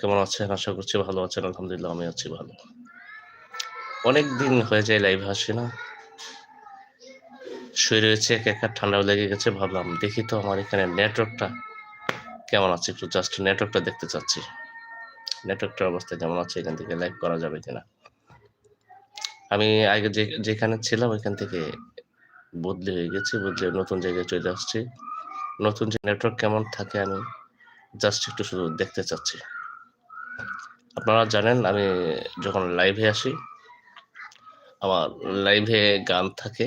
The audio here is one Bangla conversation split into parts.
কেমন আছেন? আশা করছি ভালো আছেন। আলহামদুলিল্লাহ আমি আছি ভালো। অনেক দিন হয়ে যায় লাইভে আসি না। শুয়ে রয়েছে একা, ঠান্ডাও লেগে গেছে। ভাবলাম দেখি তো আমার এখানে নেটওয়ার্কটা কেমন আছে? একটু জাস্ট নেটওয়ার্কটা দেখতে চাচ্ছি। নেটওয়ার্কটার অবস্থা কেমন আছে? এখান থেকে লাইভ করা যাবে কিনা? আমি আগে যে যেখানে ছিলাম ওইখান থেকে বদলি হয়ে গেছি। বদলে নতুন জায়গায় চলে আসছি। নতুন যে নেটওয়ার্ক কেমন থাকে আমি জাস্ট একটু শুধু দেখতে চাচ্ছি। আপনারা জানেন, আমি যখন লাইভে আসি, আমার লাইভে গান থাকে।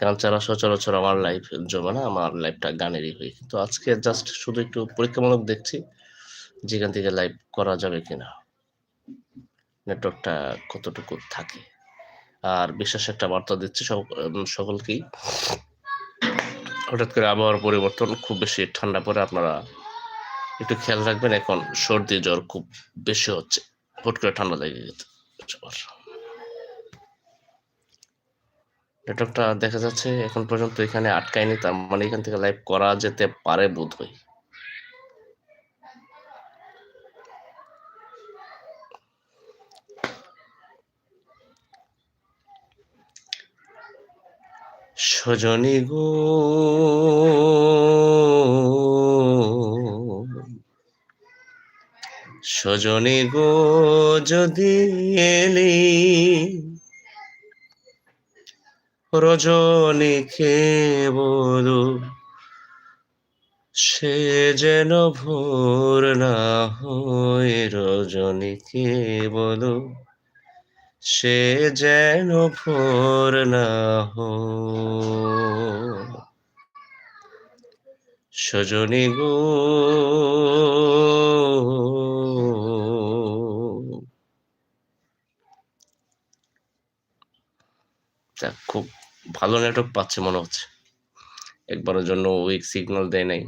গান ছাড়া সচরাচর আমার লাইভ জমে না। আমার লাইভটা গানেরই হয়। কিন্তু আজকে জাস্ট শুধু একটু পরীক্ষামূলক দেখছি যেখান থেকে লাইভ করা যাবে কিনা। নেটওয়ার্কটা কতটুকু থাকে। আর বিশেষ একটা বার্তা দিচ্ছি সক সকলকেই। হঠাৎ করে আবহাওয়ার পরিবর্তন খুব বেশি ঠান্ডা পরে আপনারা একটু খেয়াল রাখবেন। এখন সর্দি জ্বর খুব বেশি হচ্ছে। হুট করে ঠান্ডা লেগে গেছে দেখা যাচ্ছে এখন পর্যন্ত এখানে আটকায়নি। তার মানে এখান থেকে লাইভ করা যেতে পারে বোধহয়। সজনী গো সজনী গো, যদি এলি। রজনীকে বলো সে যেন ভোর না হয় রজনীকে বলো সে যেন ভোর না হয়। সজনী গো যাক খুব ভালো নেটওয়ার্ক পাচ্ছে মনে হচ্ছে। একবারের জন্য উইক সিগন্যাল দেয় নাই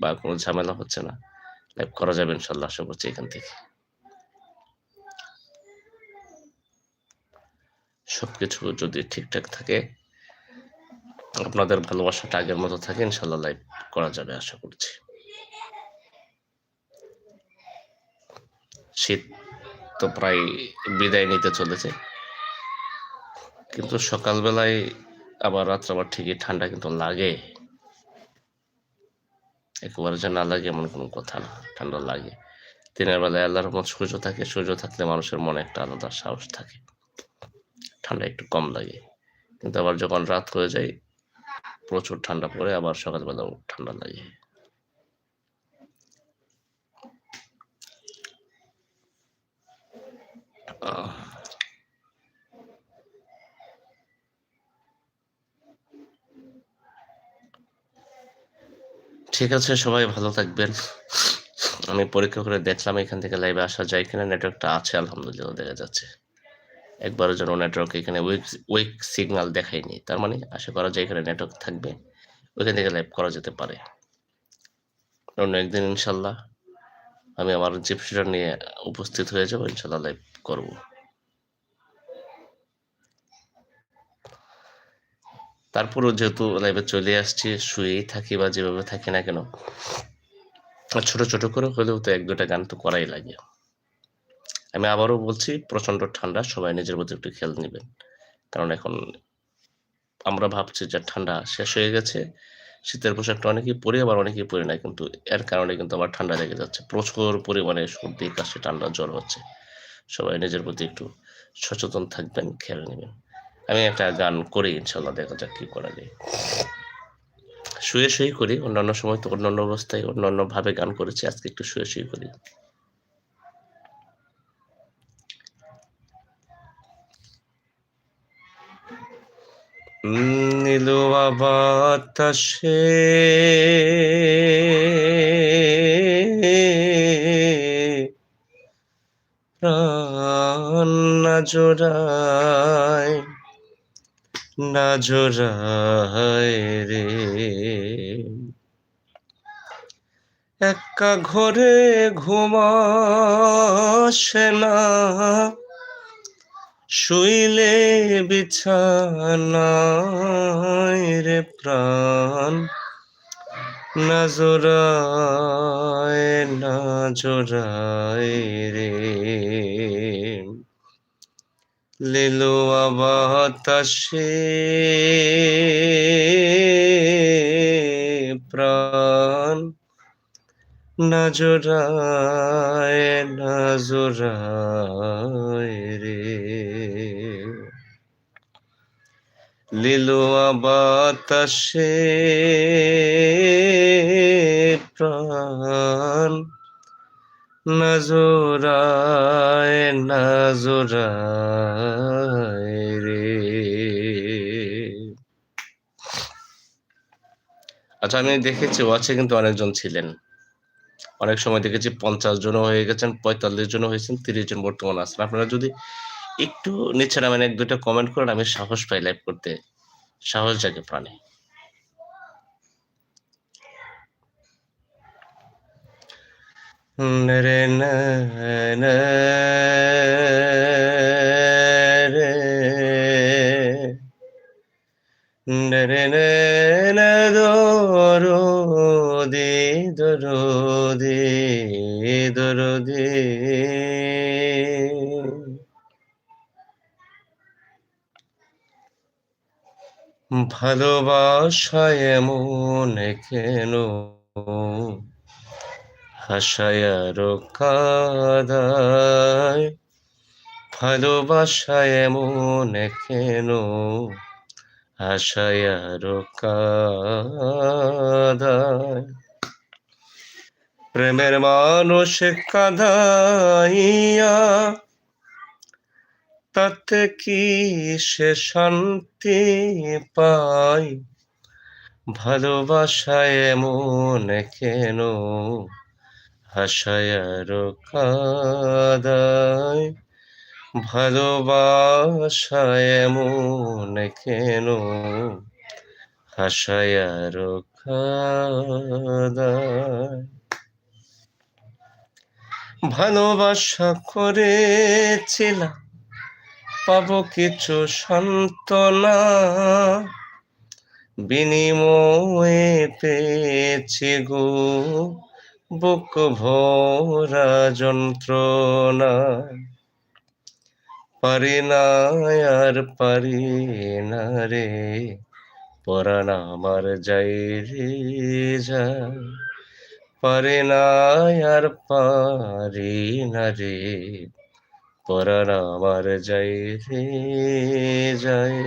বা কোনো ঝামেলা হচ্ছে না। লাইভ করা যাবে ইনশাআল্লাহ, আশা করছি এখান থেকে। সবকিছু যদি ঠিকঠাক থাকে, আপনাদের ভালোবাসাটা আগের মতো থাকে ইনশাল্লাহ লাইভ করা যাবে, আশা করছি। শীত তো প্রায় বিদায় নিতে চলেছে। কিন্তু সকালবেলায় আবার রাত্রে আবার ঠিকই ঠান্ডা কিন্তু লাগে। একেবারে যে না লাগে এমন কোনো কথা না। ঠান্ডা লাগে। দিনের বেলায় আল্লাহর রহমত সূর্য থাকে। সূর্য থাকলে মানুষের মনে একটা আলাদা সাহস থাকে। ঠান্ডা একটু কম লাগে। কিন্তু আবার যখন রাত হয়ে যায়, প্রচুর ঠান্ডা পড়ে, আবার সকালবেলাও ঠান্ডা লাগে। আহ ঠিক আছে, সবাই ভালো থাকবেন। আমি পরীক্ষা করে দেখলাম এখান থেকে লাইভে আসা যায় কিনা। নেটওয়ার্কটা আছে, আলহামদুলিল্লাহ দেখা যাচ্ছে। একবারের জন্য নেটওয়ার্ক এখানে উইক উইক সিগন্যাল দেখায়নি। তার মানে আশা করা যায় এখানে নেটওয়ার্ক থাকবে। ওইখান থেকে লাইভ করা যেতে পারে। অন্য একদিন ইনশাল্লাহ আমি আমার জিপসিটা নিয়ে উপস্থিত হয়ে যাব, ইনশাল্লাহ লাইভ করব। তারপরেও যেহেতু লাইভে চলে আসছি শুয়েই থাকি বা যেভাবে থাকি না কেন ছোট, ছোট করে হলেও তো এক দুটা গান তো করাই লাগে। আমি আবারও বলছি প্রচণ্ড ঠান্ডা। সবাই নিজের প্রতি একটু খেয়াল নেবেন কারণ এখন আমরা ভাবছি যে ঠান্ডা শেষ হয়ে গেছে। শীতের পোশাকটা অনেকেই পরে আবার অনেকেই পরে না। কিন্তু এর কারণে কিন্তু আবার ঠান্ডা লেগে যাচ্ছে। প্রচুর পরিমাণে সর্দি, কাশি, ঠান্ডা, জ্বর হচ্ছে। সবাই নিজের প্রতি একটু সচেতন থাকবেন, খেয়াল নিবেন। আমি একটা গান করি ইনশাআল্লাহ দেখা যাক কি করা যায়। শুয়ে, শুয়ে করি। অন্যান্য সময় তো অন্যান্য অবস্থায় অন্যান্য ভাবে গান করেছি। আজকে একটু শুয়ে, শুয়ে করি। নীলুয়া বাতাসে প্রাণ জোড়ায় না জোড়ায় রে। একা ঘরে ঘুম আসে না, শুইলে বিছানায় রে প্রাণ। না জোড়ায় না রে। লিলো বাতাসে প্রাণ। না জোড়ায় না জোড়ায় রে। লিলোয়া বাতাসে প্রাণ। নজরায় নজরায় রে। আচ্ছা আমি দেখেছি ওয়াচে কিন্তু অনেকজন ছিলেন। অনেক সময় দেখেছি পঞ্চাশ জনও হয়ে গেছেন, পঁয়তাল্লিশ জন হয়েছেন, তিরিশ জন বর্তমান আছেন। আপনারা যদি একটু নিচে নামেন এক দুইটা কমেন্ট করেন, আমি সাহস পাই লাইভ করতে। সাহস জাগে প্রাণে। রে রে দরদি দরদি দরদি ভালোবাসায় এমন কেন হাসায়ার কাদায়, ভালোবাসায় এমন কেন? হাসায়ার কাদায়। প্রেমের মানুষ কাদাইয়া, তাতে কি সে শান্তি পায়? ভালোবাসায় এমন কেন? হাসায়ার কাদায় ভালোবাসায় এমন কেন? কাদায় ভালোবাসা করেছিলাম পাবো কিছু সান্ত্বনা। বিনিময়ে পেয়েছি গো। বুক ভরা যন্ত্রণা। পারি না আর পারি না রে, পরাণ আমার যাই রে যায় পারি না আর পারি না রে, পরাণ আমার যাই রে যাই।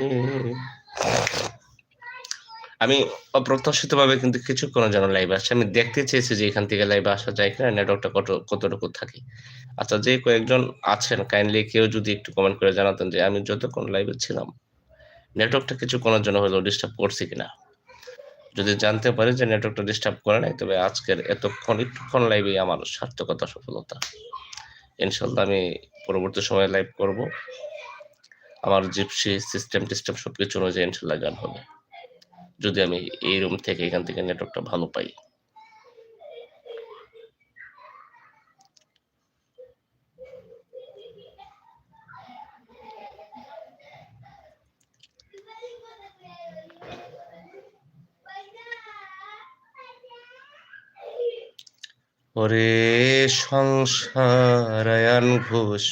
আমি অপ্রত্যাশিত ভাবে কিন্তু কিছুক্ষণের জন্য লাইভ আসছে আমি দেখতে চেয়েছি যে এখান থেকে লাইভ আসা যায় কিনা নেটওয়ার্কটা কত, কতটুকু থাকে। আচ্ছা যে কয়েকজন আছেন কাইন্ডলি কেউ যদি একটু কমেন্ট করে জানাতেন যে আমি যতক্ষণ লাইভে ছিলাম নেটওয়ার্কটা কিছু কিছুক্ষণের জন্য হলেও ডিস্টার্ব করছি কিনা। যদি জানতে পারি যে নেটওয়ার্কটা ডিস্টার্ব করে নাই, তবে আজকের এতক্ষণ, একটুক্ষণ লাইভে আমার সার্থকতা, সফলতা। ইনশাল্লাহ আমি পরবর্তী সময়ে লাইভ করব। আমার জিপসি সিস্টেম টিস্টেম সবকিছু অনুযায়ী ইনশাল্লাহ গান হবে। যদি আমি এই রুম থেকে এখান থেকে নেটওয়ার্কটা ভালো পাই। ওরে সংসারায়ণ ঘোষ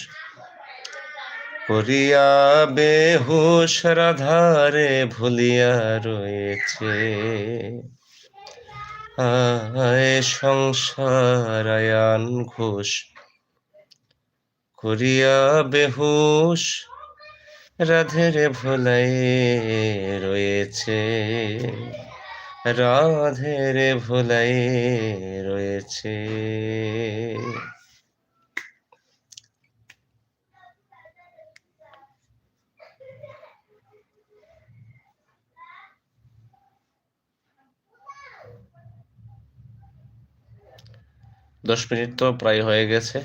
করিয়া বেহুশ রাধারে ভুলিয়া রয়েছে। আয় সংসারায়ণ ঘোষ, করিয়া বেহুশ রাধেরে ভোলাই রয়েছে। রাধেরে ভোলাই রয়েছে। দশ মিনিট তো প্রায় হয়ে গেছে।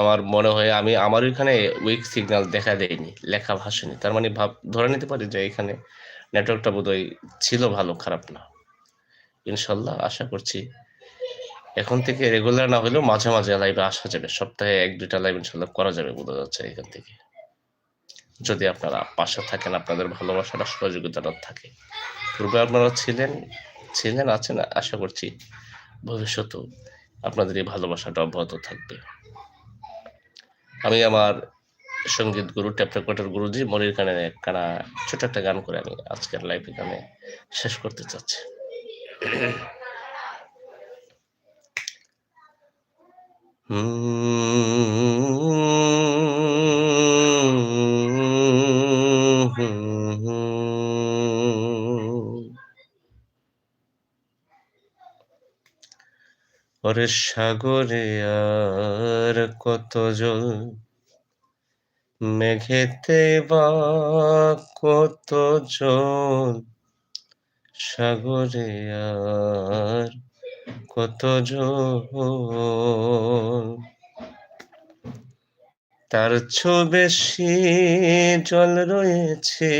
আমার মনে হয় আমি, আমার ওইখানে উইক সিগন্যাল দেখা দেয়নি, লেখা ভাসেনি। তার মানে ভাব, ধরে নিতে পারি যে এখানে নেটওয়ার্কটা বোধহয় ছিল ভালো, খারাপ না। ইনশাল্লাহ, আশা করছি। এখন থেকে রেগুলার না হলেও মাঝে মাঝে লাইভে আসা যাবে। সপ্তাহে এক, দুইটা লাইভ ইনশাল্লাহ করা যাবে বোঝা যাচ্ছে এখান থেকে। যদি আপনারা পাশে থাকেন, আপনাদের ভালোবাসাটা, সহযোগিতাটা থাকে। পূর্বে আপনারা ছিলেন ছিলেন, আছেন, আশা করছি। ভবিষ্যতেও আপনাদের এই ভালোবাসাটা অব্যাহত থাকবে। আমি আমার সংগীত গুরু ট্যাপ রেকর্ডের গুরুজি মনির কানে কানা ছোট একটা গান করে আমি আজকের লাইভ গানে শেষ করতে চাচ্ছি। ওরে সাগরে আর কত জল? মেঘেতে বা কত জল? সাগরে আর কত জল? তার চেয়েও বেশি জল রয়েছে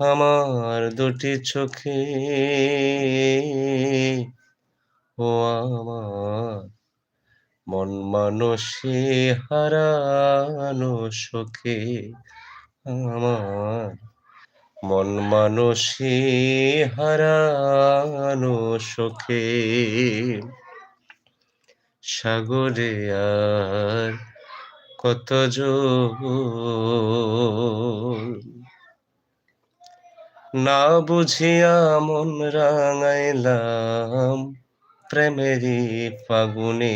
আমার দুটি চোখে। ও আমার মন মানসে হারানো সুখে আমার মন মানসে হারানো সুখে সাগরে আর কত না বুঝিয়া মন রাঙাইলাম প্রেমেরই ফাগুনে।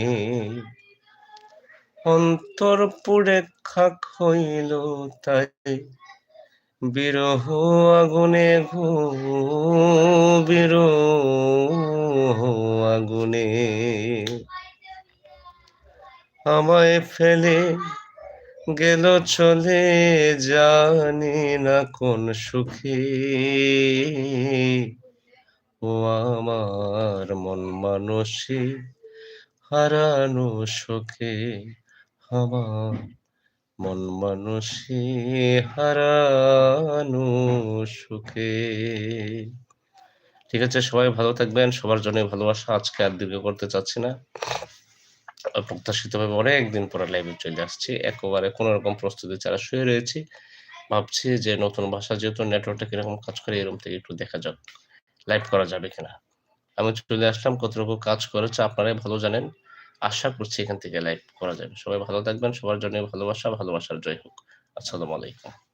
অন্তর পুড়ে খাক হইল তাই। বিরহ আগুনে ঘু বিরহ আগুনে। আমায় ফেলে গেল চলে জানি না কোন সুখে ও আমার মন মানসী হারানো সুখে আমার মন মানসী হারানো সুখে। ঠিক আছে, সবাই ভালো থাকবেন, সবার জন্য ভালোবাসা। আজকে আর দীর্ঘ করতে চাচ্ছি না। অপ্রত্যাশিতভাবে অনেকদিন পরে লাইভে চলে আসছি। একেবারে কোনো রকম প্রস্তুতি ছাড়া শুয়ে রয়েছি। ভাবছি যে নতুন ভাষা যেহেতু নেটওয়ার্কটা কীরকম কাজ করে এরকম থেকে একটু দেখা যাক। লাইভ করা যাবে কিনা। আমি চলে আসলাম, কতটুকু কাজ করেছে আপনারাই ভালো জানেন। আশা করছি এখান থেকে লাইভ করা যাবে। সবাই ভালো থাকবেন, সবার জন্য ভালোবাসা, ভালোবাসার জয় হোক। আসসালামু আলাইকুম।